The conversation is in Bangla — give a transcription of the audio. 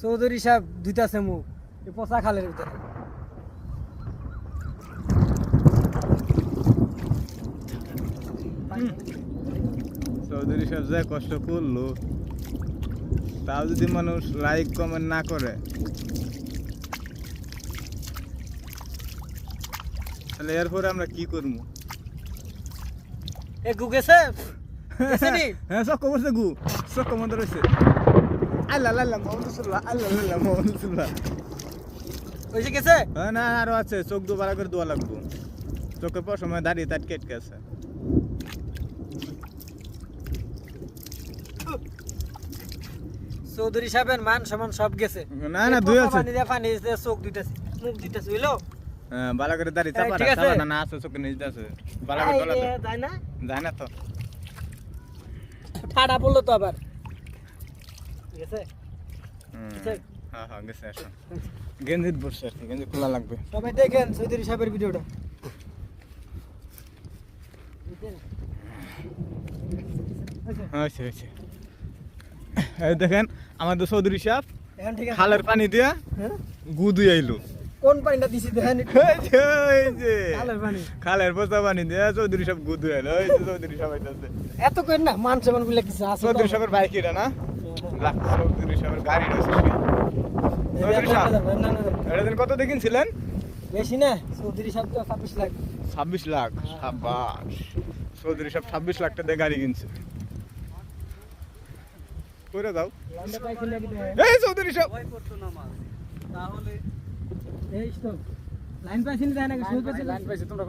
চৌধুরী সাহেব দুইটাছে মুখ এই পচা খালের ভিতরে। চৌধুরী সাহেব যা কষ্ট করল তাও যদি মানুষ লাইক কমেন্ট না করে তাহলে এরপরে আমরা কি করব? এ গুগেছে গেছে? হ্যাঁ সব কমরছে গু সব কমর রয়েছে। আল্লাহ আল্লাহ মোহাম্মদ সুল্লাহ আল্লাহ আল্লাহ মোহাম্মদ সুল্লাহ ওই গেছে? হ্যাঁ না আরও আছে চোখ দুবার করে দোয়া লাগবো। চোখের পর সময় দাঁড়িয়ে তার কেটকে আছে। চৌধুরী সাহেবের মান সমান সব গেছে। না না দুই আছে। পানি দিয়ে পানি দিয়ে চোখ মুখ হ্যাঁ বালা করে দাঁড়িয়ে চাপা আছে? চাপা না না আছে চোখের নিচে আছে। বালা করে এই, তলা এ, যায় না? যায় না তো। ঠাডা পড়ল তো আবার। গেছে। হ্যাঁ হ্যাঁ গেছে আসো গেঞ্জি বসছে আর কি, গেঞ্জি খোলা লাগবে। সবাই দেখেন চৌধুরী সাহেবের ভিডিওটা। হয়েছে হয়েছে। দেখেন আমাদের চৌধুরী সাহেব খালের পানি দিয়া হ্যাঁ? গু দুই আইলো। কোন পানিটা দিছি দেখেন। খালের বস্তা পানি দিয়া চৌধুরী সাহেব গু দুই আইলো। চৌধুরী সাহেব এত করেন না মান সমান বলে কিছু আছে চৌধুরী সাহেবের বাইক এটা না? লাখ গাড়ি রয়েছে কত দেখিনছিলেন? বেশি না চৌধুরী সাহেব তো ছাব্বিশ লাখ। ছাব্বিশ লাখ? সাবাস চৌধুরী সাহেব ছাব্বিশ লাখ টাকা গাড়ি কিনছে। করে দাও? এই চৌধুরী সাহেব এই লাইন পাইছেন দেখেন নাকি? সুই লাইন পাইছে তোমরা